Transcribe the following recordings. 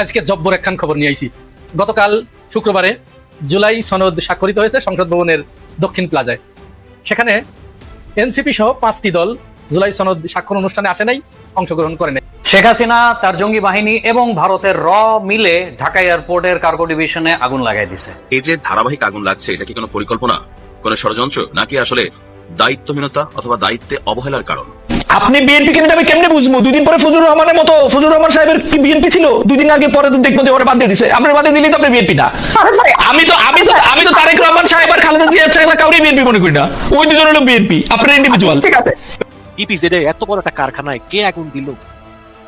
আজকে জব্বর একখান খবর নিয়ে আইছি। গতকাল শুক্রবারে জুলাই সনদ স্বাক্ষরিত হয়েছে সংসদ ভবনের দক্ষিণ প্লাজায়। সেখানে এনসিপি সহ পাঁচটি দল জুলাই সনদ স্বাক্ষর অনুষ্ঠানে আসে নাই অংশগ্রহণ করে নাই। শেখ হাসিনা তার জঙ্গি বাহিনী এবং ভারতের র মিলে ঢাকা এয়ারপোর্টের কার্গো ডিভিশনে আগুন লাগাই দিছে। এই যে ধারাবাহিক আগুন লাগছে এটা কি কোনো পরিকল্পনা কোনো ষড়যন্ত্র নাকি আসলে দায়িত্বহীনতা অথবা দায়িত্বে অবহেলার কারণ? আপনি বিএনপি কেন্দ্রে আমি কেমনে বুঝব? দুদিন পরে ফজলুর রহমানের মতো ফজলুর রহমান সাহেবের কি বিএনপি ছিল? দুদিন আগে পরে তো দেখব যে ওরা বাদ দিয়ে দিছে। আপনার বাদে দিলেই তো আপনি বিএনপি না। আমি তো আমি তো আমি তো তারেক রহমান সাহেব আর খালেদা জিয়া ছাড়া কাউরে বিএনপি মনে করি না। ওই দুজন হলো বিএনপি আপনার ইন্ডিভিজুয়াল ঠিক আছে। ইপিজেডে এত বড় একটা কারখানায় কে আগুন দিল?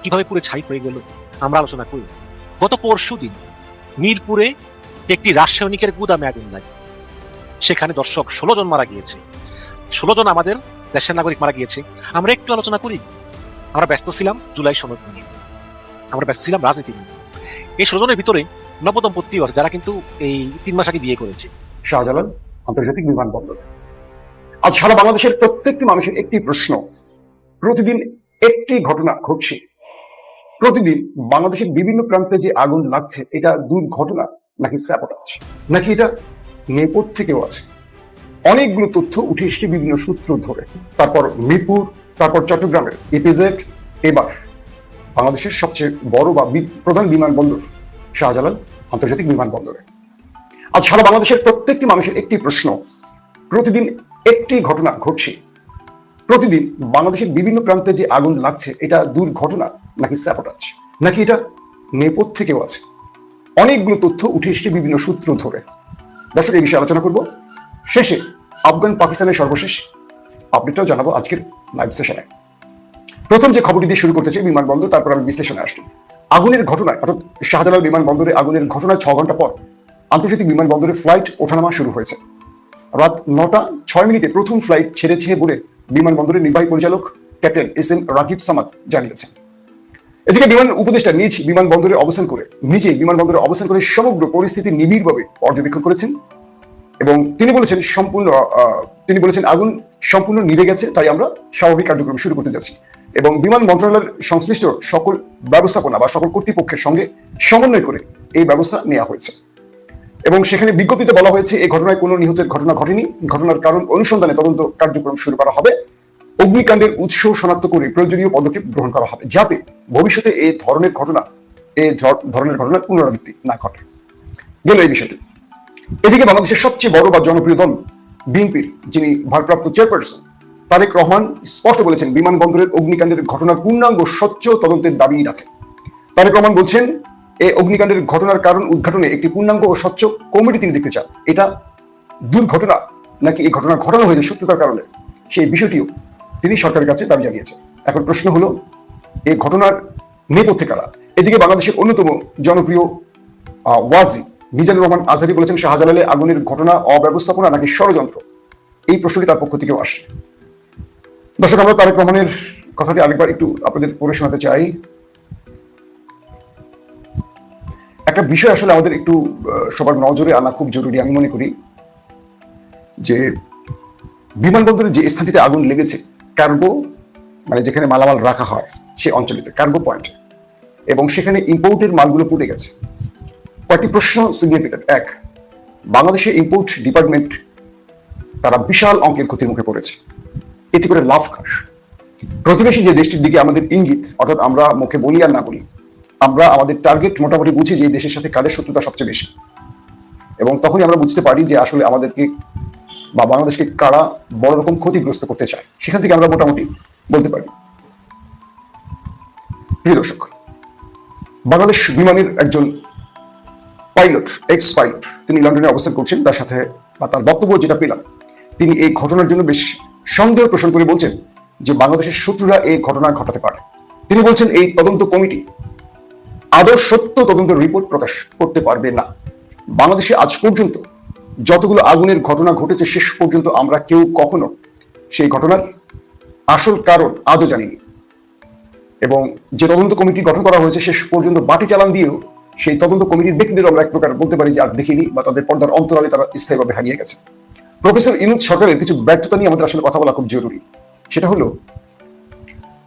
কীভাবে পুরো ছাই হয়ে গেল? আমরা আলোচনা করি। গত পরশু দিন মিরপুরে একটি রাসায়নিকের গুদামে আগুন লাগে। সেখানে দর্শক ষোলো জন মারা গিয়েছে। ষোলো জন আমাদের দেশের নাগরিক মারা গিয়েছে। আমরা একটু আলোচনা করি। আমরা ব্যস্ত ছিলাম জুলাই সনদ নিয়ে। আমরা ব্যস্ত ছিলাম রাজনীতি নিয়ে। এই ষোলো জনের ভিতরে নবদম্পতিও আছে, যারা কিন্তু এই তিন মাস আগে বিয়ে করেছে। শাহজালাল, আন্তর্জাতিক বিমানবন্দর আজ সারা বাংলাদেশের প্রত্যেকটি মানুষের একটি প্রশ্ন। প্রতিদিন একটি ঘটনা ঘটছে। প্রতিদিন বাংলাদেশের বিভিন্ন প্রান্তে যে আগুন লাগছে, এটা দুর্ঘটনা, নাকি নাকি এটা নেপথ্য থেকেও আছে? অনেকগুলো তথ্য উঠে এসছে বিভিন্ন সূত্র ধরে। তারপর মিরপুর, তারপর চট্টগ্রামের ইপিজেড এবার বাংলাদেশের সবচেয়ে বড় বা প্রধান বিমানবন্দর শাহজালাল আন্তর্জাতিক বিমানবন্দরে। আজ সারা বাংলাদেশের প্রত্যেকটি মানুষের একটি প্রশ্ন, প্রতিদিন একটি ঘটনা ঘটছে। প্রতিদিন বাংলাদেশের বিভিন্ন প্রান্তে যে আগুন লাগছে, এটা দুর্ঘটনা নাকি স্যাপোটাজ নাকি এটা নেপথ থেকেও আছে? অনেকগুলো তথ্য উঠে এসছে বিভিন্ন সূত্র ধরে। দর্শক, এই বিষয়ে আলোচনা করব। শেষে আফগান পাকিস্তানের সর্বশেষ আপডেটটাও জানাব আজকের লাইভ সেশনে প্রথম যে খবরটি দিয়ে শুরু করতে চাই, বিমানবন্দর, তারপর আমি বিশ্লেষণে আসছি। আগুনের ঘটনায়, অর্থাৎ শাহজালাল বিমানবন্দরে আগুনের ঘটনায় ছ ঘণ্টা পর আন্তর্জাতিক বিমানবন্দরে ফ্লাইট ওঠানামা শুরু হয়েছে। রাত নটা ছয় মিনিটে প্রথম ফ্লাইট ছেড়েছে বলে বিমানবন্দরের নির্বাহী পরিচালক captain S M Rakib Samad জানিয়েছেন। এদিকে বিমান উপদেষ্টা নিজ বিমানবন্দরে অবস্থান করে নিজে বিমানবন্দরে অবস্থান করে সমগ্র পরিস্থিতি নিবিড়ভাবে পর্যবেক্ষণ করেছেন। এবং তিনি বলেছেন সম্পূর্ণ তিনি বলেছেন আগুন সম্পূর্ণ নিভে গেছে, তাই আমরা স্বাভাবিক কার্যক্রম শুরু করতে যাচ্ছি। এবং বিমান মন্ত্রণালয়ের সংশ্লিষ্ট সকল ব্যবস্থাপনা বা সকল কর্তৃপক্ষের সঙ্গে সমন্বয় করে এই ব্যবস্থা নেওয়া হয়েছে। এবং সেখানে বিজ্ঞপ্তিতে বলা হয়েছে এই ঘটনায় কোনো নিহতের ঘটনা ঘটেনি। ঘটনার কারণ অনুসন্ধানে তদন্ত কার্যক্রম শুরু করা হবে। অগ্নিকাণ্ডের উৎস শনাক্ত করে প্রয়োজনীয় পদক্ষেপ গ্রহণ করা হবে, যাতে ভবিষ্যতে এই ধরনের ঘটনা এই ধরনের ঘটনার পুনরাবৃত্তি না ঘটে। গেল এই বিষয়টি। এদিকে বাংলাদেশের সবচেয়ে বড় বা জনপ্রিয় দল বিএনপির, যিনি ভারপ্রাপ্ত চেয়ারপারসন, তারেক রহমান স্পষ্ট বলেছেন, বিমানবন্দরের অগ্নিকাণ্ডের ঘটনার পূর্ণাঙ্গ স্বচ্ছ তদন্তের দাবি রাখেন তারেক রহমান বলছেন এই অগ্নিকাণ্ডের ঘটনার কারণ উদ্ঘাটনে একটি পূর্ণাঙ্গ ও স্বচ্ছ কমিটি তিনি দেখতে চান। এটা দুর্ঘটনা নাকি এই ঘটনা ঘটানো হয়েছে সত্যতার কারণে? সেই বিষয়টিও তিনি সরকারের কাছে দাবি জানিয়েছেন। এখন প্রশ্ন হলো এই ঘটনার নেপথ্যে কারা? এদিকে বাংলাদেশের অন্যতম জনপ্রিয় ওয়াজি মিজানুর রহমান আজহারি বলেছেন, শাহজালালে আগুনের ঘটনা অব্যবস্থাপনা নাকি ষড়যন্ত্র? এই প্রশ্নটি তার পক্ষ থেকেও আসে। দর্শক, আমরা তারেক রহমানের কথাটি আরেকবার একটু আপনাদের পড়ে শোনাতে চাই। একটা বিষয় আসলে আমাদের একটু সবার নজরে আনা খুব জরুরি, আমি মনে করি যে বিমানবন্দরের যে স্থানটিতে আগুন লেগেছে, কার্গো মানে যেখানে মালামাল রাখা হয়, সে অঞ্চলিতে কার্গো পয়েন্ট, এবং সেখানে ইম্পোর্টের মালগুলো পুড়ে গেছে। কয়েকটি প্রশ্ন? সিগনিফিকেন্ট এক, বাংলাদেশের ইম্পোর্ট ডিপার্টমেন্ট তারা বিশাল অঙ্কের ক্ষতির মুখে পড়েছে। এতে করে লাভ কার? প্রতিবেশী যে দেশটির দিকে আমাদের ইঙ্গিত, অর্থাৎ আমরা মুখে বলি আর না বলি, আমরা আমাদের টার্গেট মোটামুটি বুঝি যে দেশের সাথে কাদের শত্রুতা সবচেয়ে বেশি। এবং তখনই আমরা বুঝতে পারি যে আসলে আমাদেরকে বা বাংলাদেশকে কারা বড় রকম ক্ষতিগ্রস্ত করতে চায়, সেখান থেকে আমরা মোটামুটি বলতে পারি। প্রিয় দর্শক, বাংলাদেশ বিমানের একজন পাইলট এক্স পাইলট তিনি লন্ডনে অবস্থান করছেন, তার সাথে বা তার বক্তব্য যেটা পেলাম, তিনি এই ঘটনার জন্য বেশ সন্দেহ পোষণ করে বলছেন যে বাংলাদেশের শত্রুরা এই ঘটনা ঘটাতে পারে। তিনি বলছেন এই তদন্ত কমিটি আদৌ সত্য তদন্তের রিপোর্ট প্রকাশ করতে পারবে না। বাংলাদেশে আজ পর্যন্ত যতগুলো আগুনের ঘটনা ঘটেছে, শেষ পর্যন্ত আমরা কেউ কখনো সেই ঘটনার আসল কারণ আদৌ জানিনি। এবং যে তদন্ত কমিটি গঠন করা হয়েছে, শেষ পর্যন্ত বাটি চালান দিয়েও সেই তদন্ত কমিটির ব্যক্তিদের আমরা এক প্রকার বলতে পারি যে আর দেখিনি বা তাদের পর্দার অন্তরালে তারা স্থায়ীভাবে হারিয়ে গেছে। প্রফেসর ইনুজ সরকারের কিছু ব্যর্থতা নিয়ে আমাদের আসলে কথা বলা খুব জরুরি। সেটা হলো,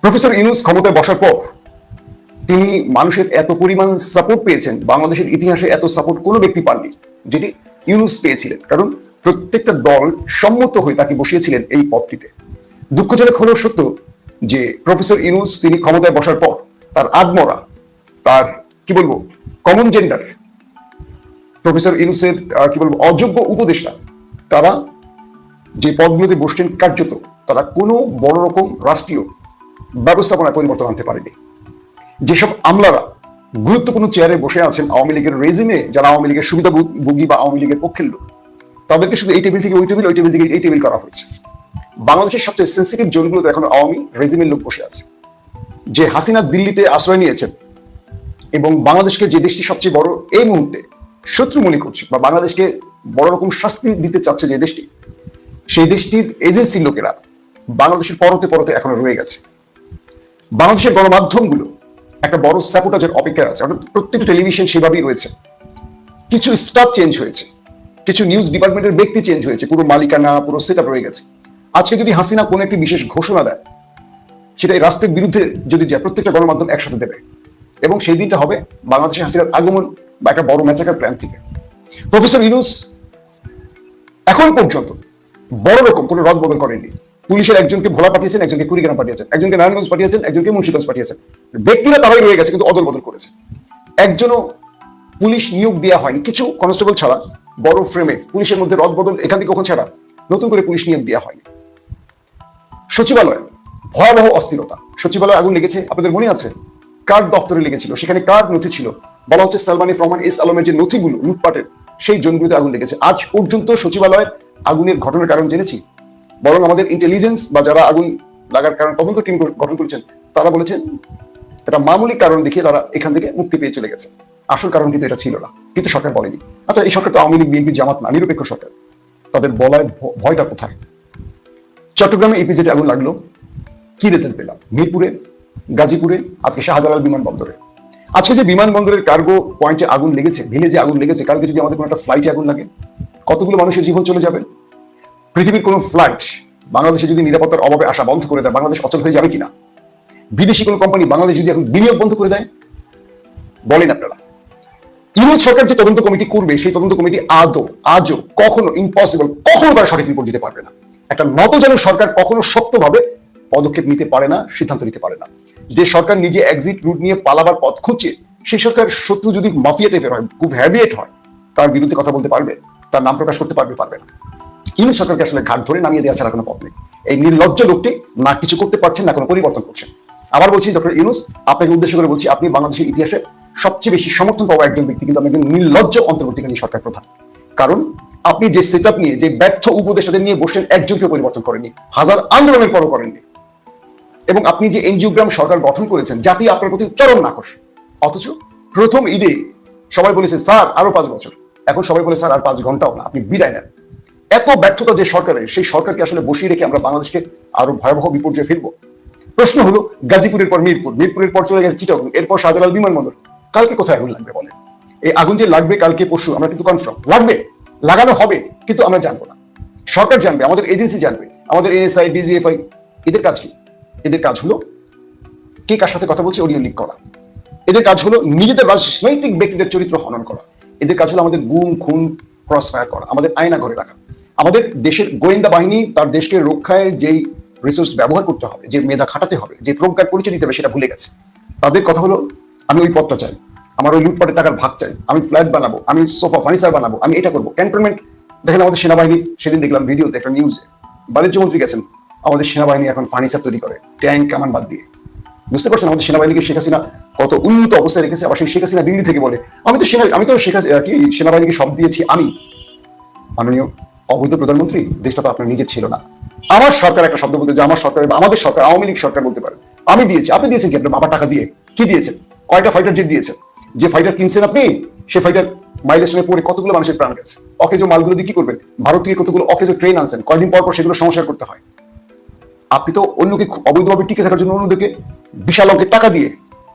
প্রফেসর ইনুজ ক্ষমতায় বসার পর তিনি মানুষের এত পরিমাণ সাপোর্ট পেয়েছেন, বাংলাদেশের ইতিহাসে এত সাপোর্ট কোনো ব্যক্তি পাননি, যেটি ইউনুস পেয়েছিলেন। কারণ প্রত্যেকটা দল সম্মত হয়ে তাকে বসিয়েছিলেন এই পদটিতে। দুঃখজনক হলেও সত্য যে প্রফেসর ইউনুস তিনি ক্ষমতায় বসার পর তার আদমরা, তার, কি বলব কমন জেন্ডার প্রফেসর ইউনুসের আহ, কি বলব অযোগ্য উপদেষ্টা তারা যে পদগুলোতে বসছেন কার্যত তারা কোনো বড় রকম রাষ্ট্রীয় ব্যবস্থাপনায় পরিবর্তন আনতে পারেনি। যেসব আমলারা গুরুত্বপূর্ণ চেয়ারে বসে আছেন আওয়ামী লীগের রেজিমে যারা আওয়ামী লীগের সুবিধা সুবিধাভোগী বা আওয়ামী লীগের পক্ষের লোক তাদেরকে শুধু এই টেবিল থেকে ওই টেবিল ওই টেবিল থেকে এই টেবিল করা হয়েছে। বাংলাদেশের সবচেয়ে সেন্সিটিভ জোনগুলোতে এখন আওয়ামী রেজিমের লোক বসে আছে। যে হাসিনা দিল্লিতে আশ্রয় নিয়েছেন এবং বাংলাদেশকে যে দেশটি সবচেয়ে বড় এই মুহূর্তে শত্রু মনে করছে বা বাংলাদেশকে বড় রকম শাস্তি দিতে চাচ্ছে যে দেশটি, সেই দেশটির এজেন্সির লোকেরা বাংলাদেশের পরতে পরতে এখনও রয়ে গেছে। বাংলাদেশের গণমাধ্যমগুলো একটা বড় স্যাপোটাজের অপেক্ষায় আছে। অর্থাৎ প্রত্যেকটা টেলিভিশন সেভাবেই রয়েছে। কিছু স্টাফ চেঞ্জ হয়েছে, কিছু নিউজ ডিপার্টমেন্টের ব্যক্তি চেঞ্জ হয়েছে, পুরো মালিকানা, পুরো সেট রয়ে গেছে। আজকে যদি হাসিনা কোনো একটি বিশেষ ঘোষণা দেয়, সেটা এই রাষ্ট্রের বিরুদ্ধে যদি যায়, প্রত্যেকটা গণমাধ্যম একসাথে দেবে। এবং সেই দিনটা হবে বাংলাদেশে হাসিনার আগমন বা একটা বড় ম্যাচাকার প্ল্যান থেকে। প্রফেসর ইউনুস, এখন পর্যন্ত বড় রকম কোনো রদ বদল করেননি। পুলিশের একজনকে ভোলা পাঠিয়েছেন, একজনকে কুড়িগ্রাম পাঠিয়েছেন, একজনকে নারায়ণগঞ্জ পাঠিয়েছেন, একজনকে মুন্সিগঞ্জ পাঠিয়েছেন। ব্যক্তিরা তারাই রয়ে গেছে, কিন্তু অদল বদল করেছে। একজনও পুলিশ নিয়োগ দেওয়া হয়নি। কিছু কনস্টেবল ছাড়া, বড় ফ্রেমে পুলিশের মধ্যে রদ বদল এখান থেকে কখন ছাড়া নতুন করে পুলিশ নিয়োগ দেওয়া হয়নি। সচিবালয়, ভয়াবহ অস্থিরতা। সচিবালয় আগুন লেগেছে, আপনাদের মনে আছে? কার দপ্তরে লেগেছিল, সেখানে কার নথি ছিল। বলা হচ্ছে সালমানি রহমান এস আলমের যে নথিগুলো লুটপাটের, সেই জোনগুলোতে আগুন লেগেছে। আজ পর্যন্ত সচিবালয়ের আগুনের ঘটনার কারণ জেনেছি। বরং আমাদের ইন্টেলিজেন্স বা যারা আগুন লাগার কারণ তদন্ত টিম গঠন করেছেন, তারা বলেছেন, এটা মামুলি কারণ দেখিয়ে তারা এখান থেকে মুক্তি পেয়ে চলে গেছে। আসল কারণ কিন্তু এটা ছিল না। কিন্তু সরকার বলেনি। আচ্ছা এই সরকার তো আওয়ামী লীগ, বিএনপি, জামাত না, নিরপেক্ষ সরকার। তাদের বলায় ভ- ভয়টা কোথায়? চট্টগ্রামে ইপিজেটে আগুন লাগল। কি রেজাল্ট পেলাম? মিরপুরে গাজীপুরে, আজকে শাহজালাল বিমানবন্দরে। আজকে যে বিমানবন্দরের কার্গো পয়েন্টে আগুন লেগেছে, ভিলেজে আগুন লেগেছে, কালকে যদি আমাদের কোনো একটা ফ্লাইটে আগুন লাগে, কতগুলো মানুষের জীবন চলে যাবে? পৃথিবীর কোনো ফ্লাইট বাংলাদেশে যদি নিরাপত্তার অভাবে আসা বন্ধ করে দেয়, বাংলাদেশ অচল হয়ে যাবে কিনা? বিদেশি কোনো কোম্পানি বাংলাদেশ যদি এখন বিনিয়োগ বন্ধ করে দেয়? বলেন আপনারা। ইউনুস সরকার যে তদন্ত কমিটি করবে, সেই তদন্ত কমিটি আদৌ, আজও, কখনো ইম্পসিবল কখনো তারা সঠিক রিপোর্ট দিতে পারবে না। একটা নতজানু সরকার কখনো শক্তভাবে পদক্ষেপ নিতে পারে না, সিদ্ধান্ত নিতে পারে না। যে সরকার নিজে এক্সিট রুট নিয়ে পালাবার পথ খুঁজছে, সেই সরকার শত্রু যদি মাফিয়া টাইপের হয়, খুব হ্যাবিয়েট হয়, তার বিরুদ্ধে কথা বলতে পারবে, তার নাম প্রকাশ করতে পারবে পারবে না। ইউনুস সরকারকে আসলে ঘাট ধরে নামিয়ে দেওয়া ছাড়া কোনো পথ নেই। এই নির্লজ্জ লোকটি না কিছু করতে পারছেন না কোনো পরিবর্তন করছেন আবার বলছি, ডক্টর ইউনুস, আপনাকে উদ্দেশ্য করে বলছি, আপনি বাংলাদেশের ইতিহাসে সবচেয়ে বেশি সমর্থন পাওয়া একজন ব্যক্তি কিন্তু আমি একজন নির্লজ্জ অন্তর্বর্তীকালীন সরকার প্রধান। কারণ আপনি যে সেট নিয়ে, যে ব্যর্থ উপদেষ্টাদের নিয়ে বসলেন একজনকে পরিবর্তন করেননি হাজার আন্দোলনের পরও করেননি। এবং আপনি যে এনজিওগ্রাম সরকার গঠন করেছেন জাতি আপনার প্রতি চরম নাকশ। অথচ প্রথম ঈদে সবাই বলেছে, স্যার, আরও পাঁচ বছর। এখন সবাই বলে, স্যার, আর পাঁচ ঘন্টাও না, আপনি বিদায় নেন। এত ব্যর্থতা যে সরকারের, সেই সরকারকে আসলে বসিয়ে রেখে আমরা বাংলাদেশকে আরও ভয়াবহ বিপর্যয়ে ফেলব। প্রশ্ন হলো, গাজীপুরের পর মিরপুর, মিরপুরের পর চলে গেছে চিটাগং, এরপর শাহজালাল বিমানবন্দর। কালকে কোথায় আগুন লাগবে বলেন? এই আগুন যে লাগবে কালকে, পরশু, আমরা কিন্তু কনফার্ম লাগবে, লাগানো হবে, কিন্তু আমরা জানব না। সরকার জানবে, আমাদের এজেন্সি জানবে, আমাদের এনএসআই বিজিএফআই এদের কাজ কি? এদের কাজ হলো কে কার সাথে কথা বলছে অডিও লিক করা। এদের কাজ হলো নিজেদের রাজনৈতিক ব্যক্তিদের চরিত্র হনন করা। এদের কাজ হলো আমাদের গুম, খুন ক্রস ফায়ার করা, আমাদের আয়না ঘরে রাখা। আমাদের দেশের গোয়েন্দা বাহিনী তার দেশকে রক্ষায় যেই রিসোর্স ব্যবহার করতে হবে, যে মেধা খাটাতে হবে, যে প্রজ্ঞার পরিচয় দিতে হবে সেটা ভুলে গেছে। তাদের কথা হলো, আমি ওই পথটা চাই, আমার ওই লুটপাটের টাকার ভাগ চাই, আমি ফ্ল্যাট বানাবো, আমি সোফা, ফার্নিচার বানাবো, আমি এটা করব। ক্যান্টনমেন্ট দেখেন আমাদের সেনাবাহিনী, সেদিন দেখলাম ভিডিওতে একটা নিউজে বাণিজ্য মন্ত্রী গেছেন আমাদের সেনাবাহিনী এখন ফার্নিচার তৈরি করে ট্যাঙ্ক কামান বাদ দিয়ে। বুঝতে পারছেন? আমাদের সেনাবাহিনীকে শেখ হাসিনা কত উন্নত অবস্থায় রেখেছে, আবার সেই শেখ হাসিনা দিল্লি থেকে বলে। আমি তো সেনা আমি তো শেখ কি সেনাবাহিনীকে সব দিয়েছি আমি। মাননীয় অবৈধ প্রধানমন্ত্রী, দেশটা তো আপনার নিজের ছিল না। আমার সরকার একটা শব্দ বলতে যে আমার সরকার আমাদের সরকার, আওয়ামী লীগ সরকার বলতে পারে। আমি দিয়েছি। আপনি দিয়েছেন কি? আপনার বাবা টাকা দিয়ে। কি দিয়েছেন? কয়টা ফাইটার জেট দিয়েছেন? যে ফাইটার কিনছেন আপনি, সে ফাইটার মাইলেশনে পরে কতগুলো মানুষের প্রাণ গেছে। অকেজো মালগুলো দিয়ে কি করবেন? ভারত থেকে কতগুলো অকেজো ট্রেন আনছেন? কয়দিন পর পর সেগুলো সংস্কার করতে হয়। আপনি তো অন্যকে অবৈধভাবে টিকে থাকার জন্য অন্যদেরকে বিশাল অঙ্কের টাকা দিয়ে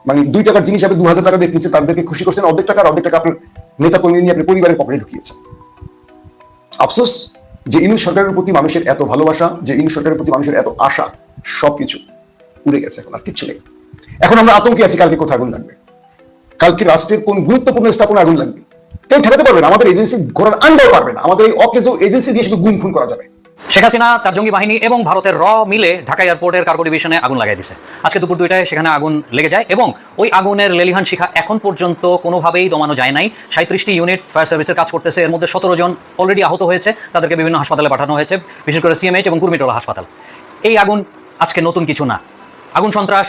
মানে দুই টাকার জিনিস আপনি দু হাজার টাকা দিয়ে কিনছেন, তাদেরকে খুশি করছেন, অর্ধেক টাকা অর্ধেক টাকা আপনার নেতা কর্মী নিয়ে আপনি পরিবারের পকেটে ঢুকিয়েছেন। আফসোস, যে ইনু সরকারের প্রতি মানুষের এত ভালোবাসা, যে ইনু সরকারের প্রতি মানুষের এত আশা, সবকিছু উড়ে গেছে এখন, আর কিচ্ছু নেই। এখন আমরা আতঙ্কে আছি, কালকে কোথায় আগুন লাগবে? কালকে রাষ্ট্রের কোন গুরুত্বপূর্ণ স্থাপনা আগুন লাগবে? কেউ ঠেকাতে পারবে না, আমাদের এজেন্সি ঘোরার আন্ডাও পারবে না, আমাদের এই অকেজো এজেন্সি দিয়ে শুধু গুম খুন করা যাবে। শেখ হাসিনা, তার জঙ্গি বাহিনী এবং ভারতের র মিলে ঢাকা এয়ারপোর্টের কার্গো ডিভিশনে আগুন লাগাই দিছে। আজকে দুপুর দুইটায় সেখানে আগুন লেগে যায় এবং ওই আগুনের লেলিহান শিখা এখন পর্যন্ত কোনোভাবেই দমানো যায় নাই। সাঁত্রিশটি ইউনিট ফায়ার সার্ভিসের কাজ করতেছে। এর মধ্যে সতেরো জন অলরেডি আহত হয়েছে। তাদেরকে বিভিন্ন হাসপাতালে পাঠানো হয়েছে, বিশেষ করে সিএমএইচ এবং কুর্মিটোলা হাসপাতাল। এই আগুন আজকে নতুন কিছু না। আগুন সন্ত্রাস,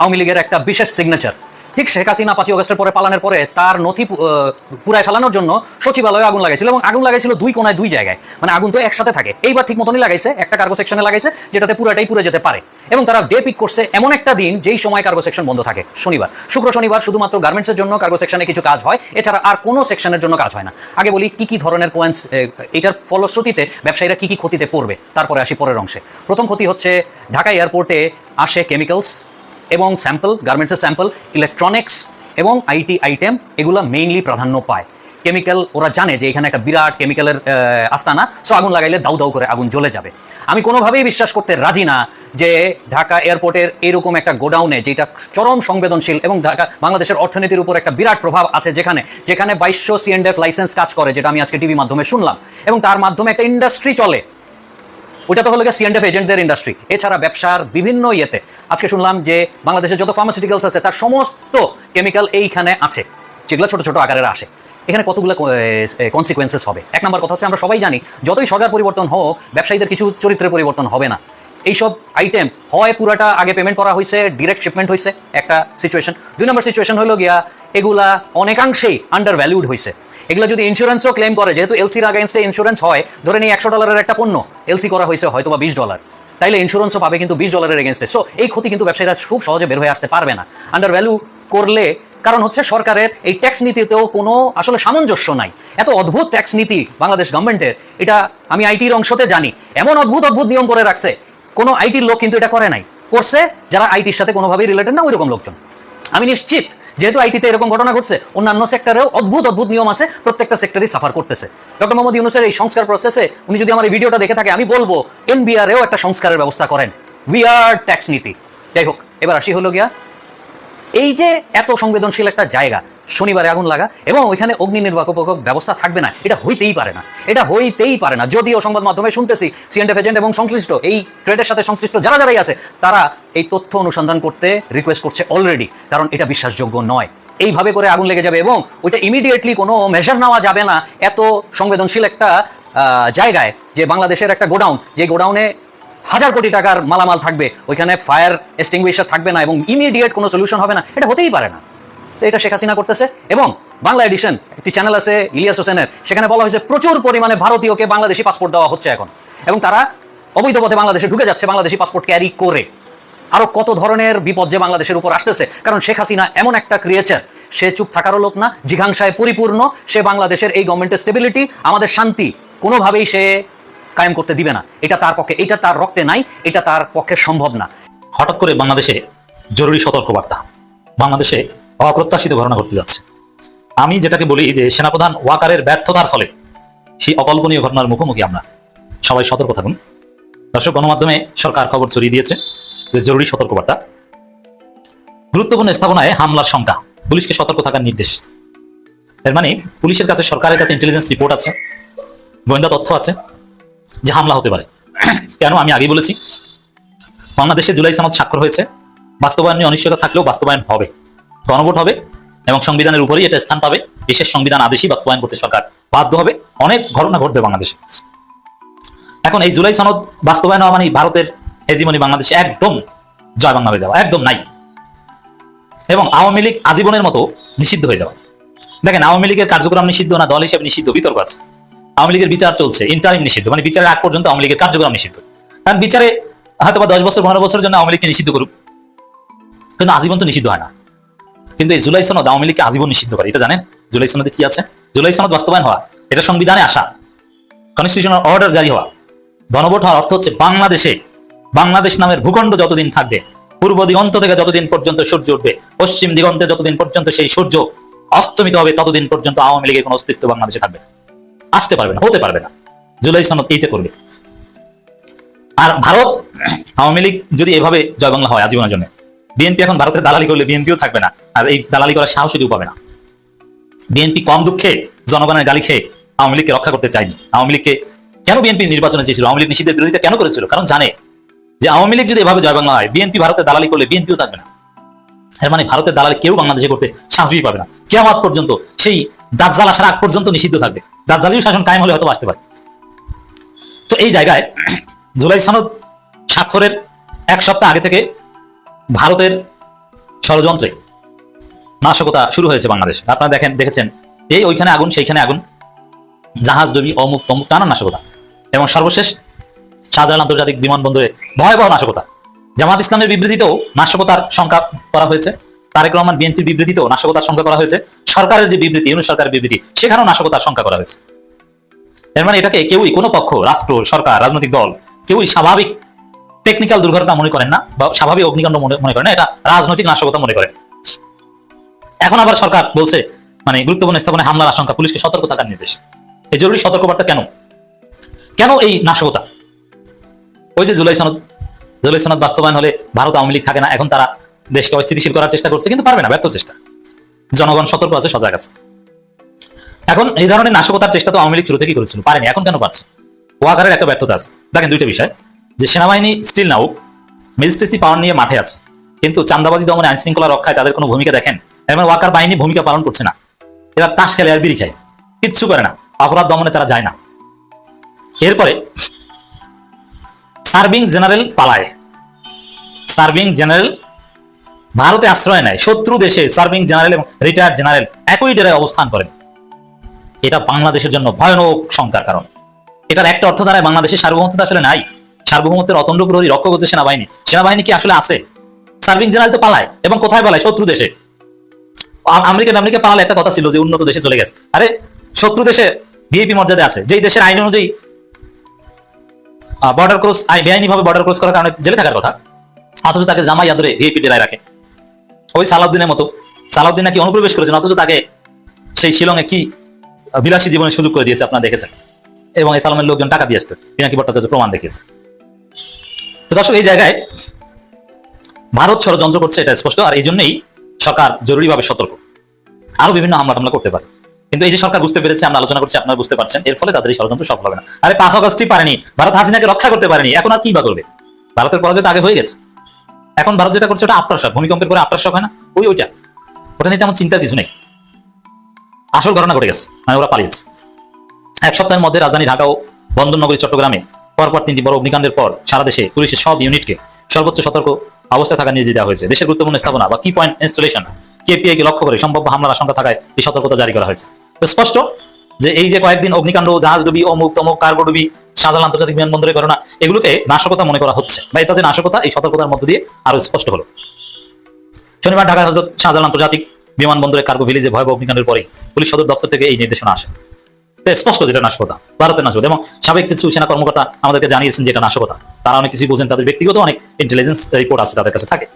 আওয়ামী লীগের একটা বিশেষ সিগনেচার ঠিক শেখ হাসিনা পাঁচই অগস্টের পরে পালানোর পরে তার নথি পুরায় ফেলানোর জন্য সচিবালয়ে আগুন লাগাইছিল এবং আগুন লাগাইছিল দুই কোনায় দুই জায়গায়। মানে আগুন তো একসাথে থাকে। এইবার ঠিক মতনই লাগাইছে, একটা কার্গো সেকশনে লাগাইছে, যেটাতে পুরাটাই পুড়ে যেতে পারে। এবং তারা ডে পিক করছে এমন একটা দিন যেই সময় কার্গো সেকশন বন্ধ থাকে, শনিবার। শুক্র শনিবার শুধুমাত্র গার্মেন্টসের জন্য কার্গো সেকশনে কিছু কাজ হয়, এছাড়া আর কোনো সেকশনের জন্য কাজ হয় না। আগে বলি কি কি ধরনের কোয়েন্স এটার ফলশ্রুতিতে ব্যবসায়ীরা কি কি ক্ষতিতে পড়বে, তারপরে আসি পরের অংশে। প্রথম ক্ষতি হচ্ছে ঢাকা এয়ারপোর্টে আসে কেমিক্যালস এবং স্যাম্পল গার্মেন্টসের স্যাম্পল ইলেকট্রনিক্স এবং আইটি আইটেম এগুলো মেইনলি প্রাধান্য পায়। কেমিক্যাল ওরা জানে যে এখানে একটা বিরাট কেমিক্যালের আস্তানা সো আগুন লাগাইলে দাউ দাউ করে আগুন জ্বলে যাবে। আমি কোনোভাবেই বিশ্বাস করতে রাজি না যে ঢাকা এয়ারপোর্টের এরকম একটা গোডাউনে যেটা চরম সংবেদনশীল এবং ঢাকা, বাংলাদেশের অর্থনীতির উপর একটা বিরাট প্রভাব আছে যেখানে যেখানে বাইশশো সিএনডেফ লাইসেন্স কাজ করে, যেটা আমি আজকে টিভি মাধ্যমে শুনলাম। এবং তার মাধ্যমে একটা ইন্ডাস্ট্রি চলে। ওটা তো হলো সিএনডেফ এজেন্টদের ইন্ডাস্ট্রি এছাড়া ব্যবসার বিভিন্ন ইয়েতে। আজকে শুনলাম যে বাংলাদেশের যত ফার্মাসিউটিক্যালস আছে, তার সমস্ত কেমিক্যাল এইখানে আছে, যেগুলো ছোট ছোট আকারের আসে। এখানে কতগুলো কনসিকুয়েন্সেস হবে? এক নম্বর কথা হচ্ছে, আমরা সবাই জানি, যতই সরকার পরিবর্তন হোক, ব্যবসায়ীদের কিছু চরিত্রের পরিবর্তন হবে না। এইসব আইটেম হয় পুরাটা আগে পেমেন্ট করা হয়েছে ডিরেক্ট শিপমেন্ট হয়েছে একটা সিচুয়েশন দুই নম্বর সিচুয়েশন হলো গিয়া, এগুলা অনেকাংশেই আন্ডার ভ্যালুড হয়েছে এগুলো যদি ইন্স্যুরেন্সও ক্লেম করে, যেহেতু এলসির আগেনস্টে ইন্স্যুরেন্স হয়, ধরে নিই একশো ডলারের একটা পণ্য এলসি করা হয়েছে হয়তো বা বিশ ডলার তাইলে ইন্স্যুরেন্সও পাবে কিন্তু বিশ ডলারের এগেনস্টে সো এই ক্ষতি কিন্তু ব্যবসায়ীরা খুব সহজে বের হয়ে আসতে পারবে না। আন্ডার ভ্যালু করলে, কারণ হচ্ছে সরকারের এই ট্যাক্স নীতিতেও কোনো আসলে সামঞ্জস্য নাই। এত অদ্ভুত ট্যাক্স নীতি বাংলাদেশ গভর্নমেন্টের এটা আমি আইটির অংশতে জানি। এমন অদ্ভুত অদ্ভুত নিয়ম করে রাখছে। কোনো আইটির লোক কিন্তু এটা করে নাই। করছে, যারা আইটির সাথে কোনোভাবেই রিলেটেড না ওই রকম লোকজন। আমি নিশ্চিত যেহেতু আইটিতে এরকম ঘটনা ঘটছে, অন্যান্য সেক্টরেও অদ্ভুত অদ্ভুত নিয়ম আছে, প্রত্যেকটা সেক্টরই সাফার করতেছে। ডক্টর মোহাম্মদ ইউনুসের এই সংস্কার প্রসেসে উনি যদি আমার এই ভিডিওটা দেখে থাকে, আমি বলব এনবিআরেও একটা সংস্কারের ব্যবস্থা করেন। উইয়ার ট্যাক্স নীতি। যাই হোক, এবার আসি হলো গিয়া, এই যে এত সংবেদনশীল একটা জায়গা শনিবারে আগুন লাগা এবং ওইখানে অগ্নি নির্বাপক ব্যবস্থা থাকবে না। এটা হইতেই পারে না। এটা হইতেই পারে না। যদিও সংবাদ মাধ্যমে শুনতেছি সিএনডেফ এজেন্ট এবং সংশ্লিষ্ট, এই ট্রেডের সাথে সংশ্লিষ্ট যারা যারাই আছে, তারা এই তথ্য অনুসন্ধান করতে রিকোয়েস্ট করছে অলরেডি কারণ এটা বিশ্বাসযোগ্য নয়। এইভাবে করে আগুন লেগে যাবে এবং ওইটা ইমিডিয়েটলি কোনো মেজার নেওয়া যাবে না। এত সংবেদনশীল একটা জায়গায় যে বাংলাদেশের একটা গোডাউন, যে গোডাউনে হাজার কোটি টাকার মালামাল থাকবে, ওইখানে ফায়ার এক্সটিংগুইশার থাকবে না এবং ইমিডিয়েট কোনো সলিউশন হবে না। এটা হতেই পারে না। তো এটা শেখ হাসিনা করতেছে। এবং বাংলা এডিশন একটি চ্যানেল আছে ইলিয়াস হোসেনের, সেখানে বলা হয়েছে প্রচুর পরিমাণে ভারতীয়কে বাংলাদেশি পাসপোর্ট দেওয়া হচ্ছে এখন। এবং তারা অবৈধ পথে বাংলাদেশে ঢুকে যাচ্ছে বাংলাদেশি পাসপোর্ট ক্যারি করে। আরও কত ধরনের বিপদ যে বাংলাদেশের উপর আসতেছে? কারণ শেখ হাসিনা এমন একটা ক্রিয়েচার সে চুপ থাকারও লোক না জিঘাংসায় পরিপূর্ণ, সে বাংলাদেশের এই গভর্নমেন্টের স্টেবিলিটি আমাদের শান্তি, কোনোভাবেই সে কায়েম করতে দিবে না। এটা তার পক্ষে, এটা তার রক্তে নাই, এটা তার পক্ষে সম্ভব না। হঠাৎ করে বাংলাদেশে জরুরি সতর্কবার্তা। বাংলাদেশে অপ্রত্যাশিত ঘটনা ঘটতে যাচ্ছে। আমি যেটাকে বলি যে সেনাপ্রধান ওয়াকারের ব্যর্থতার ফলে সেই অকল্পনীয় ঘটনার মুখোমুখি আমরা। সবাই সতর্ক থাকুন। দর্শক, গণমাধ্যমে সরকার খবর ছড়িয়ে দিয়েছে। জরুরি সতর্কবার্তা। গুরুত্বপূর্ণ স্থাপনায় হামলার শঙ্কা। পুলিশকে সতর্ক থাকার নির্দেশ। এর মানে পুলিশের কাছে সরকারের কাছে ইন্টেলিজেন্স রিপোর্ট আছে। গোয়েন্দা তথ্য আছে যে হামলা হতে পারে। কেন? আমি আগেই বলেছি। বাংলাদেশে জুলাই সনদ স্বাক্ষর হয়েছে। বাস্তবায়ন নিয়ে অনিশ্চয়তা থাকলেও বাস্তবায়ন হবে। গণভোট হবে এবং সংবিধানের উপরেই এটা স্থান পাবে। বিশেষ সংবিধান আদেশই বাস্তবায়ন করতে সরকার বাধ্য হবে। অনেক ঘটনা ঘটবে বাংলাদেশে। এখন এই জুলাই সনদ বাস্তবায়ন হওয়া মানে ভারতের হেজিমনি বাংলাদেশে একদম জয় বাংলা হয়ে যাওয়া, একদম নাই। এবং আওয়ামী লীগ আজীবনের মতো নিষিদ্ধ হয়ে যাওয়া। দেখেন, আওয়ামী লীগের কার্যক্রম নিষিদ্ধ না, দল হিসেবে নিষিদ্ধ, বিতর্ক আছে। আওয়ামী লীগের বিচার চলছে ইন্টারিম নিষিদ্ধ মানে বিচারের আগ পর্যন্ত আওয়ামী লীগের কার্যক্রম নিষিদ্ধ। কারণ বিচারে হয়তো বা দশ বছর, পনেরো বছরের জন্য আওয়ামী লীগকে নিষিদ্ধ করুক। কিন্তু আজীবন তো নিষিদ্ধ হয় না। কিন্তু এই জুলাই সনদ আওয়ামী লীগকে আজীবন নিষিদ্ধ করে। এটা জানেন? জুলাই সনদে কি আছে? জুলাই সনদ বাস্তবায়ন হওয়া। এটা সংবিধানে আসা। কনস্টিটিউশনাল অর্ডার জারি হওয়া। গণভোট হওয়ার অর্থ হচ্ছে বাংলাদেশে, বাংলাদেশ নামের ভূখণ্ড যতদিন থাকবে, পূর্ব দিগন্ত থেকে যতদিন পর্যন্ত সূর্য উঠবে, পশ্চিম দিগন্তে যতদিন পর্যন্ত সেই সূর্য অস্তমিত হবে, ততদিন পর্যন্ত আওয়ামী লীগের কোনো অস্তিত্ব বাংলাদেশে থাকবে আসতে পারবে না, হতে পারবে না। জুলাই সনদ এইটা করবে। আর ভারত, আওয়ামী লীগ যদি এভাবে জয় বাংলা হয় আজীবনের জন্য বিএনপি এখন ভারতের দালালি করলে বিএনপিও থাকবে না, আর এই দালালি করার সাহসও কেউ পাবে না। বিএনপি কম দুঃখে জনগণের গালি খেয়ে আওয়ামী লীগকে রক্ষা করতে চায়নি। আওয়ামী লীগকে কেন বিএনপি নির্বাচনে চেয়েছিল? আওয়ামী লীগ নিষিদ্ধের বিরোধিতা কেন করেছিল? কারণ জানে যে আওয়ামী লীগ যদি এভাবে জয় বাংলা হয় বিএনপি ভারতের দালালি করলে বিএনপিও থাকবে না। এর মানে ভারতের দালালি কেউ বাংলাদেশে করতে সাহসই পাবে না। কেয়ামত পর্যন্ত সেই দাজ্জাল আসার আগ পর্যন্ত নিষিদ্ধ থাকবে। দাজ্জালিও শাসন কায়েম হলে হয়তো আসতে পারে। তো এই জায়গায় জুলাই সনদ স্বাক্ষরের এক সপ্তাহ আগে থেকে ভারতের ষড়যন্ত্রে নাশকতা শুরু হয়েছে বাংলাদেশ। আপনারা দেখেন, দেখেছেন, এই ওইখানে আগুন, সেইখানে আগুন জাহাজ ডবি অমুক তমুক, নানান নাশকতা। এবং সর্বশেষ শাহজালাল আন্তর্জাতিক বিমানবন্দরে ভয়াবহ নাশকতা। জামাত ইসলামের বিবৃতিতেও নাশকতার সংখ্যা করা হয়েছে। তারেক রহমান বিএনপির বিবৃতিতেও নাশকতার সংখ্যা করা হয়েছে। সরকারের যে বিবৃতি ইউনিট সরকারের বিবৃতি, সেখানেও নাশকতার সংখ্যা করা হয়েছে। এর মানে এটাকে কেউই কোনো পক্ষ, রাষ্ট্র, সরকার, রাজনৈতিক দল, কেউই স্বাভাবিক টেকনিক্যাল দুর্ঘটনা মনে করেন না বা স্বাভাবিক অগ্নিকাণ্ড মনে করেন না, এটা রাজনৈতিক নাশকতা মনে করেন। এখন আবার সরকার বলছে মানে গুরুত্বপূর্ণ স্থাপনে হামলার আশঙ্কা, পুলিশকে সতর্ক থাকার নির্দেশ। এই জরুরি সতর্কবার্তা কেন? কেন এই নাশকতা? ওই যে জুলাই সনদ জুলাই সনদ বাস্তবায়ন হলে ভারত আওয়ামী লীগ থাকে না, এখন তারা দেশকে অস্থিতিশীল করার চেষ্টা করছে, কিন্তু পারবে না, ব্যর্থ চেষ্টা। জনগণ সতর্ক আছে, সজাগ আছে। এখন এই ধরনের নাশকতার চেষ্টা তো আওয়ামী লীগ শুরু থেকেই করেছিল, পারেনি, এখন কেন পারছে? ওয়াকারের একটা ব্যর্থতা আছে। দেখেন দুইটা বিষয়। যে সেনাবাহিনী স্টিল নাও ম্যাজিস্ট্রেসি পাওয়ার নিয়ে মাঠে আছে। কিন্তু চান্দাবাজি দমনে আইন শৃঙ্খলা রক্ষায় তাদের কোনো ভূমিকা দেখেন। এর মানে ওয়াকার বাহিনী ভূমিকা পালন করছে না। এরা তাস খেলে আর বিড়ি খায়। কিচ্ছু করে না। অপরাধ দমনে তারা যায় না। এরপরে সার্ভিং জেনারেল পালায়। সার্ভিং জেনারেল ভারতে আশ্রয় নেয়। শত্রু দেশে সার্ভিং জেনারেল এবং রিটায়ার্ড জেনারেল একই ডেরায় অবস্থান করেন। এটা বাংলাদেশের জন্য ভয়ানক শঙ্কার কারণ। এটার একটা অর্থ দ্বারায় বাংলাদেশের সার্বভৌমত্ব আসলে নাই। সার্বভৌমত্বের অতন্ড প্রহরী রক্ষক হচ্ছে সেনাবাহিনী। সেনাবাহিনী কি আসলে আছে? সার্ভিং জেনারেল তো পালায়, এবং কোথায় পালায়? শত্রু দেশে। আ- আমেরিকান আমেরিকা পালালে একটা কথা ছিল যে উন্নত দেশে চলে গেছে। আরে, শত্রু দেশে ভিআইপি মর্যাদা আছে। যেই দেশের আইন অনুযায়ী বর্ডার ক্রস বেআইনি ভাবে বর্ডার ক্রস করার কারণে জেলে থাকার কথা, অথচ তাকে জামাই আদরে ভিআইপি ডেরায় রাখে। ওই সালাউদ্দিনের মতো। সালাউদ্দিন নাকি অনুপ্রবেশ করেছেন, অথচ তাকে সেই শিলংয়ে কি বিলাসী জীবনের সুযোগ করে দিয়েছে আপনারা দেখেছেন। এবং এই সালামের লোকজন টাকা দিয়ে আসতো। পিনাকি ভট্টাচার্য প্রমাণ দেখিয়েছে। দর্শক, এই জায়গায় ভারত ষড়যন্ত্র করছে, এটা স্পষ্ট। আর এই জন্যই সরকার জরুরিভাবে সতর্ক। আরও বিভিন্ন হামলা টামলা করতে পারে। কিন্তু এই যে সরকার বুঝতে পেরেছে, আমরা আলোচনা করছি, আপনারা বুঝতে পারছেন। এর ফলে তাদের এই ষড়যন্ত্র সফল হবে না। আরে পাঁচ অগস্টই পারেনি। ভারত হাসিনাকে রক্ষা করতে পারেনি। এখন আর কি বা করবে? ভারতের পরাজয় তো আগে হয়ে গেছে। এখন ভারত যেটা করছে, ওটা আপ্রাসক। ভূমিকম্পের পরে আপ্রাসক হয় না? ওই ওইটা। ওটা নিয়ে তেমন চিন্তার কিছু নেই। আসল ঘটনা ঘটে গেছে। মানে ওরা পালিয়েছে। এক সপ্তাহের মধ্যে রাজধানী ঢাকা ও বন্দরনগরী চট্টগ্রামে পরপর তিনটি বড় অগ্নিকাণ্ডের পর সারা দেশে পুলিশের সব ইউনিটকে সর্বোচ্চ সতর্ক অবস্থায় থাকা নির্দেশ দেওয়া হয়েছে। দেশের গুরুত্বপূর্ণ স্থাপনা বা কি পয়েন্ট ইনস্টলেশন কেপিআই কে লক্ষ্য করে সম্ভাব্য হামলার আশঙ্কা থাকায় এই সতর্কতা জারি করা হয়েছে। তো স্পষ্ট যে এই যে কয়েকদিন অগ্নিকাণ্ড জাহাজ ডুবি অমুক তমুক কার্গো ডুবি শাহজালাল আন্তর্জাতিক বিমানবন্দরের ঘটনা, এগুলোকে নাশকতা মনে করা হচ্ছে। বা এটা যে নাশকতা, এই সতর্কতার মধ্য দিয়ে আরও স্পষ্ট হলো। শনিবার ঢাকা হজরত শাহজালাল আন্তর্জাতিক বিমানবন্দরের কার্গো ভিলেজে ভয়াবহ অগ্নিকাণ্ডের পরে পুলিশ সদর দপ্তর থেকে এই নির্দেশনা আসে। স্পষ্ট যেটা নাশকতা, ভারতের নাশকতা। এবং সাবেক কিছু সেনা কর্মকর্তা আমাদেরকে জানিয়েছেন যে এটা নাশকতা। তারা অনেক কিছু বোঝেন, তাদের ব্যক্তিগত অনেক ইন্টেলিজেন্স রিপোর্ট আছে তাদের কাছে থাকে।